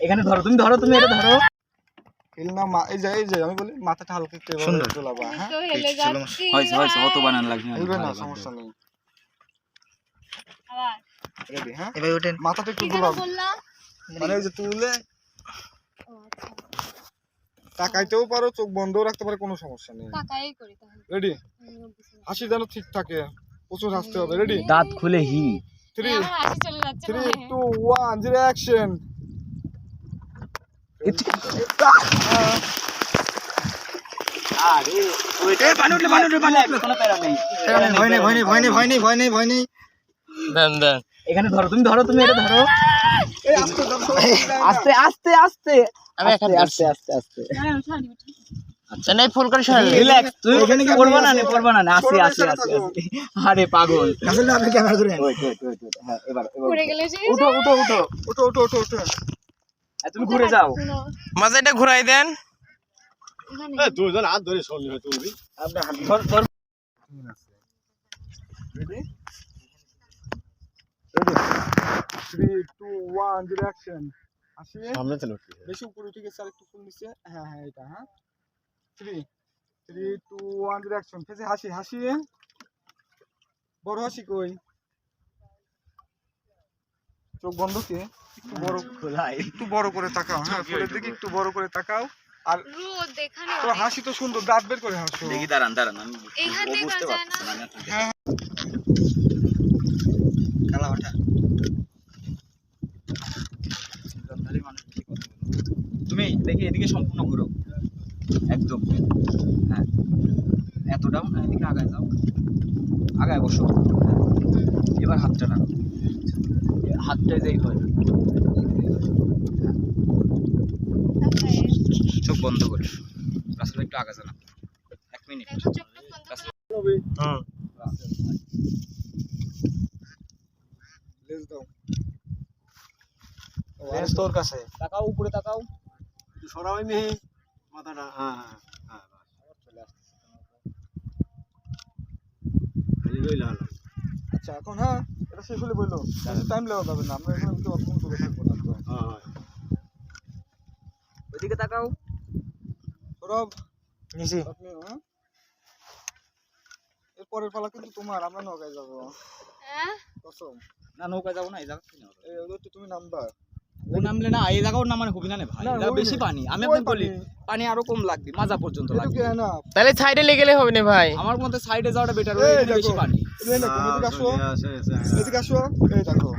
এখানে ধরো তুমি ধরো তুমি এটা ধরো। মা এই যে এই যে আমি বলি মাথাটা হালকা একটু এভাবে তোলাবা হ্যাঁ? হয়েছে হয়েছে অত বানান লাগবে না। সমস্যা নেই। রেডি হ্যাঁ? এবার ওঠেন। মাথাটা একটু মানে এই যে তুলে। আচ্ছা। তাকাইতেও পারো চোখ বন্ধও রাখতে পারে কোনো সমস্যা নেই। টাকাই করি তাহলে। রেডি। হাসি যেন ঠিক থাকে প্রচুর হাসতে হবে রেডি দাঁত খুলে হি। থ্রি আমার হাসি চলে যাচ্ছে three two one zero action এখানে ধরো তুমি ধরো তুমি এটা ধরো। আস্তে আস্তে আস্তে আস্তে আমি আস্তে আস্তে আস্তে হ্যাঁ। আচ্ছা নাই ফুল করে সরালে রিল্যাক্স তুই কি পড়বা না পড়বা না আরে পাগল। আসলে আপনি ক্যামেরা ধরে ওয়েট ওয়েট ওয়েট হ্যাঁ এবার এবার পড়ে গেলে যে উঠো উঠো উঠো ওটো ওটো ওটো ওটো তুমি ঘুরে যাও। শুনো, মাথাটা ঘুরাই দেন। দুজন হাত ধরে সরলি হয় তুলবি। আপনি হাত ধর ধর ready ready three two one zero action হাসি সামনে চলে বেশি উপরে উঠে গেছে আর একটু ফুল নিচে। হ্যাঁ হ্যাঁ এটা হ্যাঁ। Three three two one zero action ফেসে হাসি হাসি। বড় হাসি কই? চোখ বন্ধ কি? একটু বড় খোলাই। একটু বড় করে তাকাও হ্যাঁ ফুলের দিকে একটু বড় করে তাকাও। আর রোদ এখানে হাসি তো সুন্দর দাঁত বের করে হাসো। দেখি দাঁড়ান দাঁড়ান আমি এইখান থেকে যায় না হ্যাঁ। খেলা ওঠা তুমি দেখি এদিকে সম্পূর্ণ ঘুরো। একদম। হ্যাঁ। এতটাও না এদিকে আগায় যাও। আগায় বসো। এবার হাতটা না হাতটা যেই হয়। চোখ বন্ধ করে। রাস্তাটা একটু আগে জানা। এক মিনিট। এখন চোখটা বন্ধ করো। লেজ দাও। ও, লেন্স তোর কাছে। তাকাও উপরে তাকাও। একটু মেহে মাথাটা হ্যাঁ হ্যাঁ হ্যাঁ আচ্ছা এখন হ্যাঁ এটা শেষ হলে বলল। টাইম যাবে না আমরা এখানে একটু অক্ষণ করে থাকব না তো। হ্যাঁ ওইদিকে তাকাও। সৌরভ নিচে। আপনি পরের পালা কিন্তু তোমার আমরা নৌকায় যাব। হ্যাঁ? কসম। না নৌকা যাব না এই জায়গা তুমি নামবা। নামলে না এই জায়গাও নামানো হবি না রে ভাই এটা বেশি পানি আমি আপনাকে বলি পানি। আরও কম লাগবে মাজা পর্যন্ত লাগবে। তাহলে সাইডে লেগেলে হবে না ভাই। আমার মতে সাইডে যাওয়াটা বেটার ওই বেশি পানি। তুমি এই দেখো এদিকে আসো। আছে আছে এদিকে আসো এই দেখো।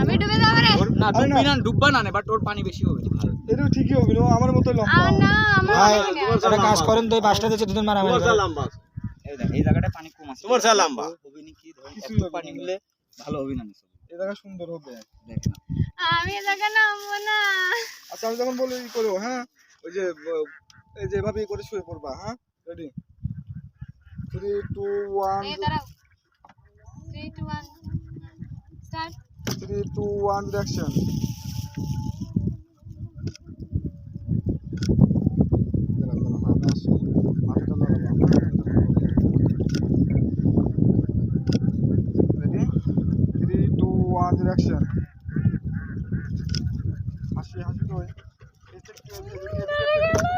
আমি ডুবে যাব রে। না ডুববি না। না ডুববা না বাট ওর পানি বেশি হবে। না এটা ঠিকই হবে না আমার মতো লম্বা। না আমার ভাই, মনে না। তোমার কাজ করেন তো পাঁচটা দিচ্ছে দুজন তোমার লম্বা। এই দেখ এই জায়গাটা পানি কম আছে। তোমার চা লম্বা। হবে নি কি ধরেন একটু পানি না। ভালো হবে না। এই জায়গা সুন্দর হবে। দেখেন আমি এ নামবো না। আচ্ছা আমি যখন বলি ই করো হ্যাঁ? ওই যে এই যে এভাবে করে শুয়ে পড়বা হ্যাঁ? Ready three two one three two one start three two one three two one action হাসি হাসি কই এদিকে এদিকে এদিকে।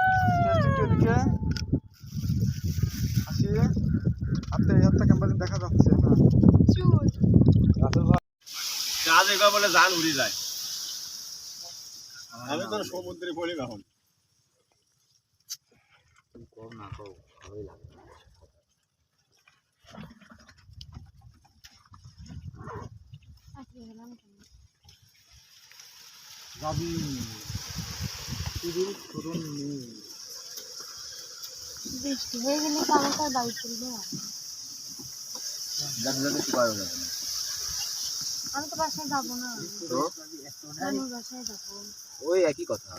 এদিকে এদিকে। হাসি হাতে হাতটা ক্যামেরা দেখা যাচ্ছে হ্যাঁ। রাসেল ভাই। কাজ এগুলো বলে জান উড়ে যায়। আমি তো সমুদ্রে পড়ি এখন। কম না কম ভালোই লাগে। যাবি শুধুর শুরুন নেই বৃষ্টি হয়ে গেলে তো আমাকে আর বাড়ি চলবে না। যাতে যাতে কি পারবে আমি তো বাসায় যাব না। বাসায় যাব। ওই একই কথা।